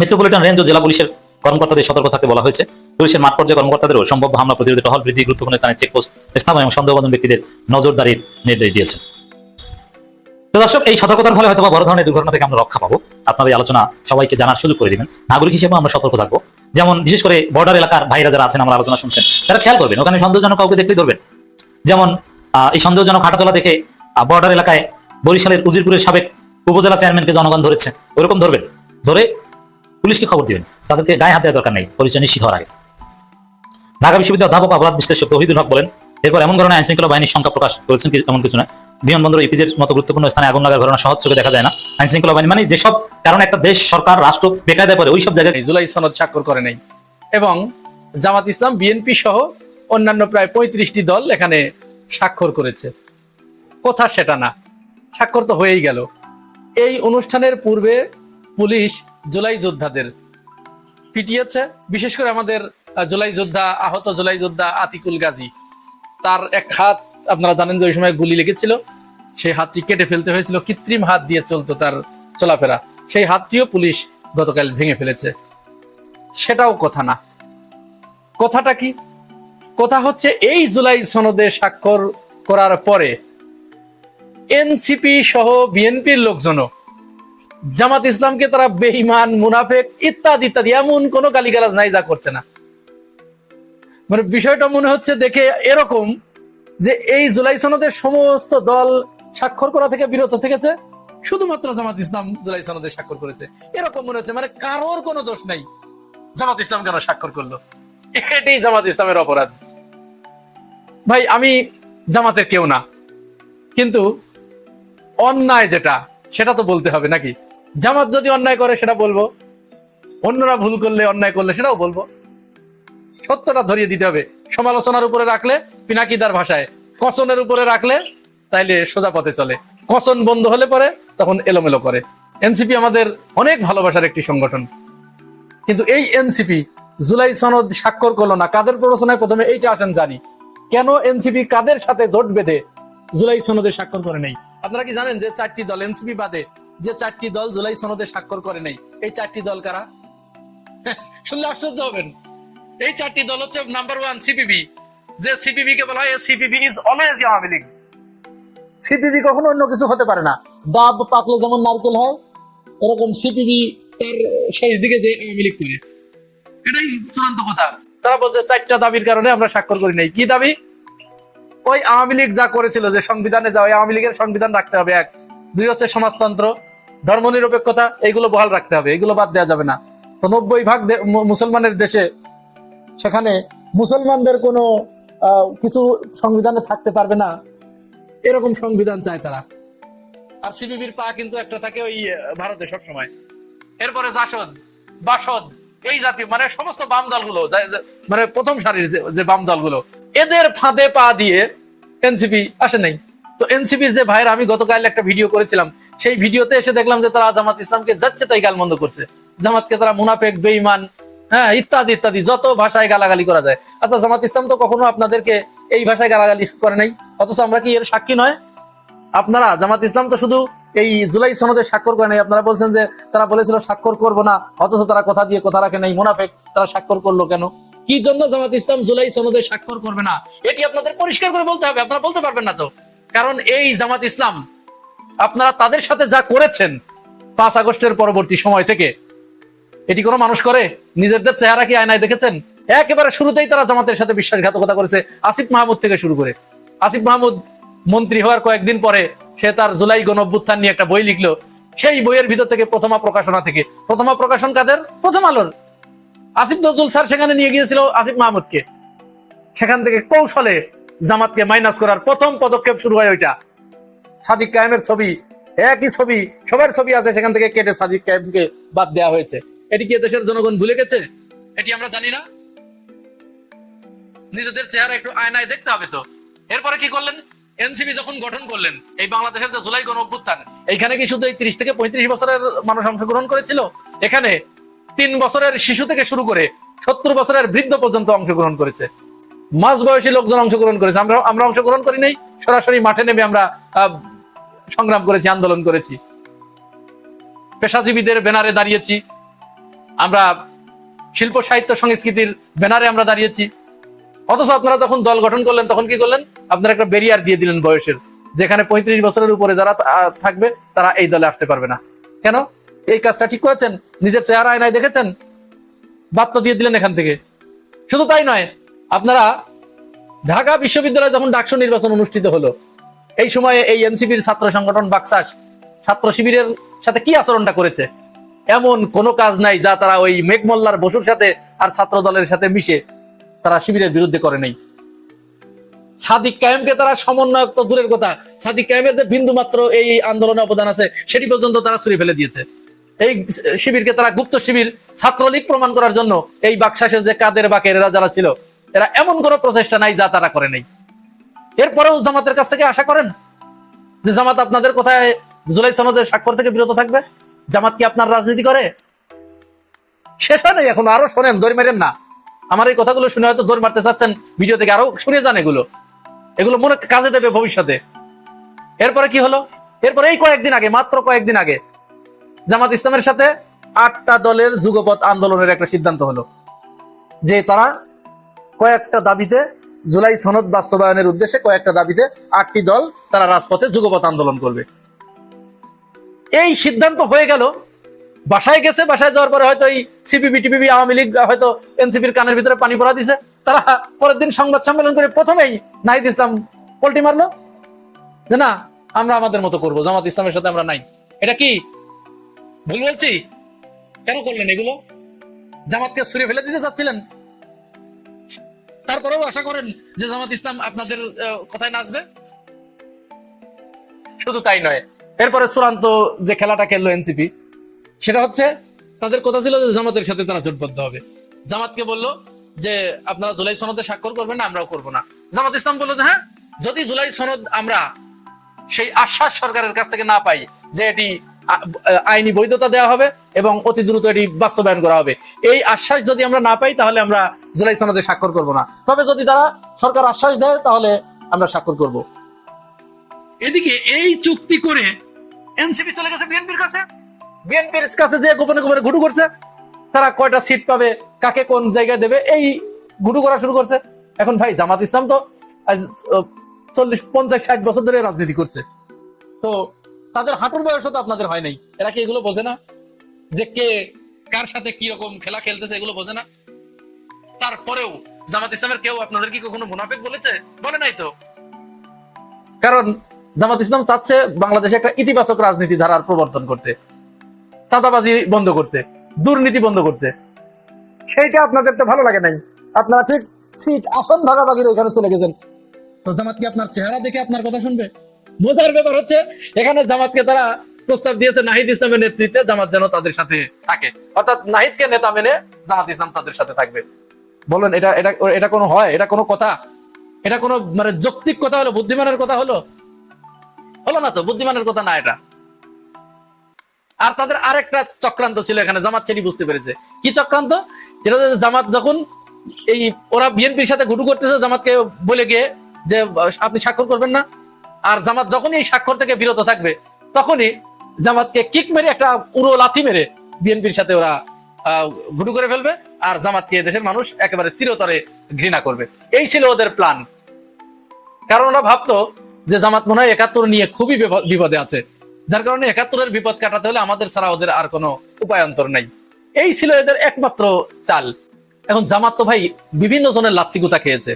মেট্রোপলিটন রেঞ্জ ও জেলা পুলিশের কর্মকর্তাদের সতর্ক থাকতে বলা হয়েছে। পুলিশের মাঠ পর্যায়ে কর্মকর্তাদেরও সম্ভাব্য হামলা প্রতিরোধে টহল বৃদ্ধি, গুরুত্বপূর্ণ স্থানে চেকপোস্ট স্থাপন এবং সন্দেহভাজন ব্যক্তিদের নজরদারির নির্দেশ দিয়েছে। দর্শক, এই সতর্কতার ফলে হয়তো বড় ধরনের দুর্ঘটনা থেকে আমরা রক্ষা পাবো। আপনার এই আলোচনা সবাইকে জানার সুযোগ করে দিবেন। নাগরিক হিসেবে আমরা সতর্ক থাকব। যেমন বিশেষ করে বর্ডার এলাকার ভাইরা যারা আছেন, আমরা আলোচনা শুনছেন, তারা খেয়াল করবেন, ওখানে সন্দেহজনক কাউকে দেখলেই ধরবেন। যেমন এই সন্দেহজনক হাঁটাচলা দেখে বর্ডার এলাকায় বরিশালের উজিরপুরের সাবেক উপজেলা চেয়ারম্যানকে জনগণ ধরেছে, ওরকম ধরবেন। ধরে পুলিশকে খবর দিবেন, তাদেরকে গায়ে হাত দেওয়ার দরকার নেই পরিচয় নিশ্চিত হওয়ার আগে। ঢাকা বিশ্ববিদ্যালয় অধ্যাপক অপরাধ বিশ্লেষক তহিদুল হক বলেন, এরপর এমন ধরনের আইন শৃঙ্খলা বাহিনীর সংখ্যা প্রকাশ করেছেন এমন কিছু না। বিমানবন্দর ইপিজের মতো গুরুত্বপূর্ণ স্থানে আগুন লাগার ঘটনা সহজ চোখে দেখা যায় না। আইন শৃঙ্খলা বাহিনী মানে যেসব কারণ একটা দেশ, সরকার, রাষ্ট্র বেকায়দায় পড়ে ওই সব জায়গায় জুলাই সনদ স্বাক্ষর করে নাই। এবং জামাত ইসলাম, বিএনপি সহ অন্যান্য প্রায় পঁয়ত্রিশটি দল এখানে স্বাক্ষর করেছে। কথা সেটা না। স্বাক্ষর তো হয়েই গেল। এই অনুষ্ঠানের পূর্বে পুলিশ জুলাই যোদ্ধাদের পিটিয়েছে। বিশেষ করে আমাদের জুলাই যোদ্ধা, আহত জুলাই যোদ্ধা আতিকুল গাজী। তার এক হাত আপনারা জানেন যে ওই সময় গুলি লেগেছিল, সেই হাতটি কেটে ফেলতে হয়েছিল, কৃত্রিম হাত দিয়ে চলতো তার চলাফেরা। সেই হাতটিও পুলিশ গতকাল ভেঙে ফেলেছে। সেটাও কথা না। কথাটা কি? কথা হচ্ছে এই জুলাই সনদে স্বাক্ষর করার পরে এনসিপি সহ বিএনপির লোকজনও জামাত ইসলামকে তারা বেঈমান, মুনাফেক ইত্যাদি ইত্যাদি, এমন কোনো গালিগালাজ নাই, যা করছে না। মানে বিষয়টা মনে হচ্ছে দেখে এরকম যে এই জুলাই সনদের সমস্ত দল স্বাক্ষর করা থেকে বিরত থেকেছে, শুধুমাত্র জামাত ইসলাম জুলাই সনদে স্বাক্ষর করেছে। এরকম মনে হচ্ছে মানে কারোর কোনো দোষ নাই। জামাত ইসলাম কেন স্বাক্ষর করল? এটাই জামাত ইসলামের অপরাধ। ভাই, আমি জামাতের কেউ না। কিন্তু অন্যায় যেটা, সেটা তো বলতে হবে নাকি? জামাত যদি অন্যায় করে, সেটা বলব। অন্যরা ভুল করলে, অন্যায় করলে, সেটাও বলব। সত্যটা ধরিয়ে দিতে হবে। সমালোচনার উপরে রাখলে পিনাকিদার ভাষায় কসনের উপরে রাখলে তাইলে সোজা পথে চলে। কসন বন্ধ হলে পরে, তখন এলোমেলো করে। এনসিপি আমাদের অনেক ভালোবাসার একটি সংগঠন। কিন্তু এই এনসিপি জুলাই সনদ স্বাক্ষর করল না। কাদের প্ররোচনায় প্রথমে এইটা আসেন জানি। কেন এনসিপি কাদের সাথে জোট বেঁধে জুলাই সনদে স্বাক্ষর করে নেই? আপনারা কি জানেন যে চারটি দল, এনসিপি বাদে যে চারটি দল জুলাই সনদে স্বাক্ষর করে নেই? এই চারটি দল কারা? শুনলে আশ্চর্য হবেন। এই চারটি দল হচ্ছে নাম্বার ওয়ান সিপিবি যে সিপিবি কে বলা হয় CPB is always Awami League CPB কখনো অন্য কিছু হতে পারে না। ডাব পাকলে যেমন নারকেল হয়, এরকম সিপিবি তার শেষ দিকে যে আওয়ামী লীগ করে। এটাই চূড়ান্ত কথা। তারা বলছে, চারটা দাবির কারণে আমরা স্বাক্ষর করি নাই। কি দাবি? ওই আওয়ামী লীগ যা করেছিল, যে সংবিধানে যা, ওই আওয়ামী লীগের সংবিধান রাখতে হবে, এক। দুই হচ্ছে সমাজতন্ত্র, ধর্মনিরপেক্ষতা, এগুলো বহাল রাখতে হবে। এগুলো বাদ দেওয়া যাবে না। তো নব্বই ভাগ মুসলমানের দেশে সেখানে মুসলমানদের কোনো কিছু সংবিধানে থাকতে পারবে না। এরকম সংবিধান চায় তারা। আর সিবিবির পা কিন্তু একটা থাকে ওই ভারতে সবসময়। এরপরে জাসদ, বাসদ, এই জাতীয় মানে সমস্ত বাম দলগুলো মানে প্রথম সারির যে- যে বাম দলগুলো, এদের ফাঁদে পা দিয়ে এনসিপি আসে নাই। তো এনসিপির যে ভাইয়ের, আমি গতকাল একটা ভিডিও করেছিলাম, সেই ভিডিওতে এসে দেখলাম যে তারা জামাত ইসলামকে যাচ্ছে তাই গালমন্দ করছে। জামাতকে তারা মুনাফেক বেইমান হ্যাঁ ইত্যাদি ইত্যাদি, যত ভাষায় গালাগালি করা যায়। আচ্ছা জামাত ইসলাম তো কখনো আপনাদেরকে এই ভাষায় গালাগালি করে নাই? অথচ আমরা কি এর সাক্ষী নয়? আপনারা, জামাত ইসলাম তো শুধু এই জুলাই সনদে স্বাক্ষর করে নাই। আপনারা বলছেন যে তারা বলেছিল স্বাক্ষর করব না, অথচ তারা কথা দিয়ে কথা রাখে নাই। মুনাফেক, তারা স্বাক্ষর করল কেন? কি জন্য জামাত ইসলাম জুলাই সনদে স্বাক্ষর করবে না? এটি আপনাদের পরিষ্কার করে বলতে হবে, আপনারা বলতে পারবেন না তো। কারণ এই জামাত ইসলাম, আপনারা তাদের সাথে যা করেছেন পাঁচ আগস্টের পরবর্তী সময় থেকে এটি কোনো মানুষ করে? নিজেদের চেহারা কি আয়নায় দেখেছেন? একেবারে শুরুতেই তারা জামাতের সাথে বিশ্বাসঘাতকতা করেছে, আসিফ মাহমুদ থেকে শুরু করে। আসিফ মাহমুদ মন্ত্রী হওয়ার কয়েকদিন পরে সে তার জুলাই গণঅভ্যুত্থান নিয়ে একটা বই লিখলো। সেই বইয়ের ভিতর থেকে প্রথমা প্রকাশনা থেকে। প্রথমা প্রকাশন কাদের? প্রথম আলোর। আসিফ নজরুল স্যার সেখানে নিয়ে গিয়েছিল আসিফ মাহমুদকে। সেখান থেকে কৌশলে জামাতকে মাইনাস করার প্রথম পদক্ষেপ শুরু হয় ওইটা। সাদিক কায়েমের ছবি, একই ছবি, সবার ছবি আছে সেখান থেকে কেটে সাদিক কায়েমকে বাদ দেওয়া হয়েছে। এটি কি দেশের জনগণ ভুলে গেছে? এটি আমরা জানি না। নিজেদের চেহারা একটু আয়নায় দেখতে হবে তো। এরপরে কি করলেন? এনসিপি যখন গঠন করলেন, এই বাংলাদেশের যে জুলাই গণ অভ্যুত্থান, এইখানে কি শুধু এই ত্রিশ থেকে পঁয়ত্রিশ বছরের মানুষ অংশগ্রহণ করেছিল? এখানে তিন বছরের শিশু থেকে শুরু করে সত্তর বছরের বৃদ্ধ পর্যন্ত অংশগ্রহণ করেছে। মাঝ বয়সী লোকজন অংশগ্রহণ করেছে। আমরা আমরা অংশগ্রহণ করি নাই, সরাসরি মাঠে নেমে আমরা সংগ্রাম করেছি, আন্দোলন করেছি। পেশাজীবীদের ব্যানারে দাঁড়িয়েছি আমরা শিল্প সাহিত্য সংস্কৃতির ব্যানারে আমরা দাঁড়িয়েছি। অথচ আপনারা যখন দল গঠন করলেন, তখন কি করলেন? আপনারা একটা ব্যারিয়ার দিয়ে দিলেন বয়সের, যেখানে পঁয়ত্রিশ বছরের উপরে যারা থাকবে, তারা এই দলে আসতে পারবে না। কেন? এই কাজটা ঠিক করেছেন? নিজের চেহারা আয়নায় দেখেছেন? তো দিয়ে দিলেন এখান থেকে। শুধু তাই নয়, আপনারা ঢাকা বিশ্ববিদ্যালয়ে যখন ডাকসু নির্বাচন অনুষ্ঠিত হলো, এই সময়ে এই এনসিপির ছাত্র সংগঠন বাকসাস ছাত্র শিবিরের সাথে কি আচরণটা করেছে? এমন কোনো কাজ নাই যা তারা ওই মেঘমল্লার বসুর সাথে আর ছাত্র দলের সাথে মিশে তারা শিবিরের বিরুদ্ধে করে নাই। সাদিক কায়েমকে তারা সমন্বয়ক তো দূরের কথা। সাদিক কায়েমের যে বিন্দু মাত্র এই আন্দোলনে অবদান আছে, সেটি পর্যন্ত তারা ছুড়ে ফেলে দিয়েছে। এই শিবিরকে তারা গুপ্ত শিবির, ছাত্রলীগ প্রমাণ করার জন্য এই বাকশাসের যে কাদের বাকের এরা যারা ছিল, এরা এমন কোনো প্রচেষ্টা নাই যা তারা করে নাই। এরপরেও জামাতের কাছ থেকে আশা করেন? যে জামাত আপনাদের কোথায় জুলাই সনদের স্বাক্ষর থেকে বিরত থাকবে? জামাত কি আপনার রাজনীতি করে? শেষ হয় নাই এখন, আরও শোনেন, দৌড় মেরেন না। আমার এই কথাগুলো শুনে হয়তো দৌড় মারতে চাচ্ছেন, ভিডিও থেকে আরও শুনে যান এগুলো। এগুলো মনে কাজে দেবে ভবিষ্যতে। এরপরে কি হলো? এরপরে এই কয়েকদিন আগে, মাত্র কয়েকদিন আগে, জামাত ইসলামের সাথে আটটা দলের যুগপথ আন্দোলনের একটা সিদ্ধান্ত হলো। যে তারা কয়েকটা দাবিতে, জুলাই সনদ বাস্তবায়নের উদ্দেশ্যে কয়েকটা দাবিতে আটটি দল তারা রাজপথে যুগপথ আন্দোলন করবে। এই সিদ্ধান্ত হয়ে গেল। বাসায় গেছে, বাসায় যাওয়ার পরে হয়তো এই সিপিবি, টিপিবি, আওয়ামী লীগ, হয়তো এনসিপির কানের ভিতরে পানি পড়া দিছে। তারা পরের দিন সংবাদ সম্মেলন করে প্রথমেই নাহিদ ইসলাম পোল্টি মারলো। যে না, আমরা আমাদের মতো করব, জামাত ইসলামের সাথে আমরা নাই। এটা কি? ভুল বলছি? কেন করলেন এগুলো? জামাতকে ছুড়ে ফেলে দিতে চাচ্ছিলেন? তারপরেও আশা করেন যে জামাত ইসলাম আপনাদের কথায় নাচবে? শুধু তাই নয় এরপরে চূড়ান্ত যে খেলাটা খেললো এনসিপি, সেটা হচ্ছে তাদের কথা ছিল যে জামাতের সাথে তারা জোটবদ্ধ হবে। জামাতকে বলল যে, আপনারা জুলাই সনদে স্বাক্ষর করবেন না, আমরাও করব না। জামাত ইসলাম বলল যে হ্যাঁ যদি জুলাই সনদ আমরা সেই আশ্বাস সরকারের কাছ থেকে না পাই যে এটি আইনি বৈধতা দেওয়া হবে এবং অতি দ্রুত এটি বাস্তবায়ন করা হবে, এই আশ্বাস যদি আমরা না পাই, তাহলে আমরা জুলাই সনদে স্বাক্ষর করব না। তবে যদি তারা সরকার আশ্বাস দেয়, তাহলে আমরা স্বাক্ষর করব। এদিকে এই চুক্তি করে এনসিপি চলে গেছে বিএনপির কাছে। বিএনপির কাছে যে গোপনে গোপনে ঘুটু করছে, তারা কয়টা সিট পাবে, কাকে কোন জায়গায় দেবে, এই ঘুটু করা শুরু করছে। এখন ভাই, জামাত ইসলাম তো আজ চল্লিশ, পঞ্চাশ, ষাট বছর ধরে রাজনীতি করছে। তো তাদের হাঁটুর বয়সও তো আপনাদের হয় নাই। এরা কি এগুলো বোঝে না? যে কে কার সাথে কি রকম খেলা খেলতেছে এগুলো বোঝে না। তারপরেও জামাত ইসলামের কেউ আপনাদের কি কখনো মুনাফেক বলেছে? বলে নাই তো? কারণ জামাত ইসলাম চাচ্ছে বাংলাদেশে একটা ইতিবাচক রাজনীতি ধারার প্রবর্তন করতে, চাঁদাবাজি বন্ধ করতে, দুর্নীতি বন্ধ করতে। সেইটা আপনাদের তো ভালো লাগে নাই। আপনারা ঠিক সিট আসন ভাগাভাগির ওইখানে চলে গেছেন। তো জামাত কি আপনার চেহারা দেখে আপনার কথা শুনবে। বোঝার ব্যাপার হচ্ছে, এখানে জামাতকে তারা প্রস্তাব দিয়েছে নাহিদ ইসলামের নেতৃত্বে, জামাত যেন তাদের সাথে থাকে। অর্থাৎ নাহিদকে নেতা মেনে জামাত ইসলাম তাদের সাথে থাকবে। বলেন, এটা এটা এটা কোনো হয়? এটা কোনো কথা? এটা কোনো মানে যৌক্তিক কথা হলো, বুদ্ধিমানের কথা হলো? হলো না তো, বুদ্ধিমানের কথা না এটা। আর তাদের আরেকটা চক্রান্ত ছিল এখানে, জামাত সেটি বুঝতে পেরেছে। কি চক্রান্ত? জামাত যখন এই ওরা বিএনপির সাথে ঘুটু করতেছে, জামাতকে বলে গিয়ে যে, আপনি স্বাক্ষর করবেন না। আর জামাত যখনই এই স্বাক্ষর থেকে বিরত থাকবে, তখনই জামাতকে কিক মেরে একটা উড়ো লাথি মেরে বিএনপির সাথে ওরা ঘুটু করে ফেলবে আর জামাতকে দেশের মানুষ একেবারে চিরতরে ঘৃণা করবে। এই ছিল ওদের প্ল্যান। কারণ ওরা ভাবতো যে জামাত মনে হয় একাত্তর নিয়ে খুবই বিপ- বিপদে আছে। যার কারণে একাত্তরের বিপদ কাটাতে হলে আমাদের ছাড়া ওদের আর কোনো উপায়ন্তর নাই। এই ছিল এদের একমাত্র চাল। এখন জামাত তো ভাই বিভিন্ন জনের লাত্তি গুতা খেয়েছে।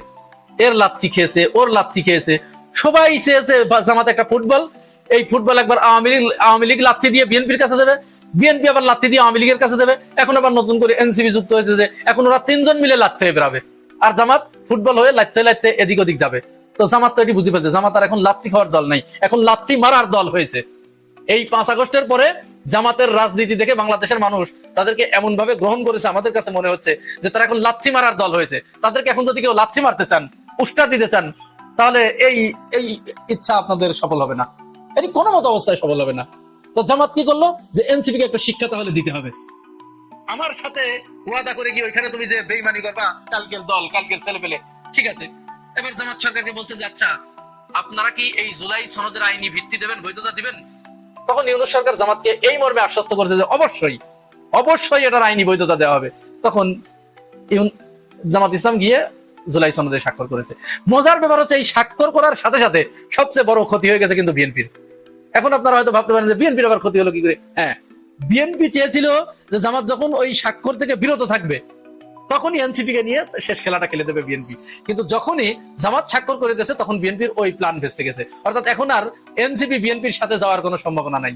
এর লাত্তি খেয়েছে, ওর লাত্তি খেয়েছে। সবাই চেয়েছে জামাত একটা ফুটবল। এই ফুটবল একবার আওয়ামী লীগ আওয়ামী লীগ লাত্তি দিয়ে বিএনপির কাছে দেবে। বিএনপি আবার লাত্তি দিয়ে আওয়ামী লীগের কাছে দেবে। এখন আবার নতুন করে এনসিপি যুক্ত হয়েছে যে এখন ওরা তিনজন মিলে লাত্তি হয়ে বেরাবে। আর জামাত ফুটবল হয়ে লাত্তে লাত্তে এদিক ওদিক যাবে। তো জামাত তো এটি বুঝে ফেলছে। জামাত আর এখন লাত্তি খাওয়ার দল নাই। এখন লাত্তি মারার দল হয়েছে। এই পাঁচ আগস্টের পরে জামাতের রাজনীতি দেখে বাংলাদেশের মানুষ তাদেরকে এমন ভাবে গ্রহণ করেছে, আমাদের কাছে মনে হচ্ছে যে তারা এখন লাথি মারার দল হয়েছে। তাদেরকে এখন যদি কেউ লাথি মারতে চান উষ্টা দিতে চান, তাহলে এই এই ইচ্ছা আপনাদের সফল হবে না। এটি কোনো মতো অবস্থায় সফল হবে না। তো জামাত কি করল? যে এনসিপি কে একটা শিক্ষা তাহলে দিতে হবে। আমার সাথে ওয়াদা করে কি ওইখানে তুমি যে বেইমানি করবা, কালকের দল, কালকের ছেলে পেলে ঠিক আছে। এবার জামাত সরকারকে বলছে যে আচ্ছা আপনারা কি এই জুলাই সনদের আইনি ভিত্তি দেবেন, বৈধতা দিবেন? তখন ইউনুস সরকার জামাতকে এই মর্মে আশ্বস্ত করেছে যে, অবশ্যই অবশ্যই এটার আইনি বৈধতা দেওয়া হবে। তখন জামাত ইসলাম গিয়ে জুলাই সনদে স্বাক্ষর করেছে। মজার ব্যাপার হচ্ছে, এই স্বাক্ষর করার সাথে সাথে সবচেয়ে বড় ক্ষতি হয়ে গেছে কিন্তু বিএনপির। এখন আপনারা হয়তো ভাবতে পারেন যে, বিএনপির আবার ক্ষতি হলো কি করে? হ্যাঁ বিএনপি চেয়েছিল যে, জামাত যখন ওই স্বাক্ষর থেকে বিরত থাকবে তখনই এনসিপি কে নিয়ে শেষ খেলাটা খেলে দেবে বিএনপি। কিন্তু যখনই জামাত স্বাক্ষর করে দিয়েছে, তখন বিএনপির ওই প্ল্যান ভেস্তে গেছে। অর্থাৎ এখন আর এনসিপি বিএনপির সাথে যাওয়ার কোনো সম্ভাবনা নাই।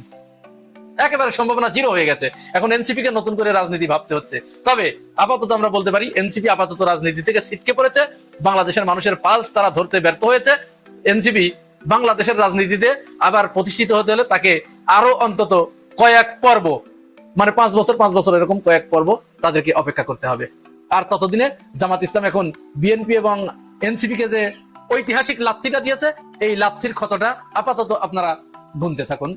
একেবারে সম্ভাবনা জিরো হয়ে গেছে। এখন এনসিপি কে নতুন করে রাজনীতি ভাবতে হচ্ছে। তবে আপাতত আমরা বলতে পারি, এনসিপি আপাতত রাজনীতি থেকে ছিটকে পড়েছে। বাংলাদেশের মানুষের পালস তারা ধরতে ব্যর্থ হয়েছে। এনসিপি বাংলাদেশের রাজনীতিতে আবার প্রতিষ্ঠিত হতে হলে তাকে আরও অন্তত কয়েক পর্ব মানে পাঁচ বছর পাঁচ বছর এরকম কয়েক পর্ব তাদেরকে অপেক্ষা করতে হবে। আর ততদিনে জামাত ইসলাম এখন বিএনপি এবং এনসিপি কে যে ঐতিহাসিক লাত্থিটা দিয়েছে, এই লাত্থির ক্ষতটা আপাতত আপনারা গুনতে থাকুন।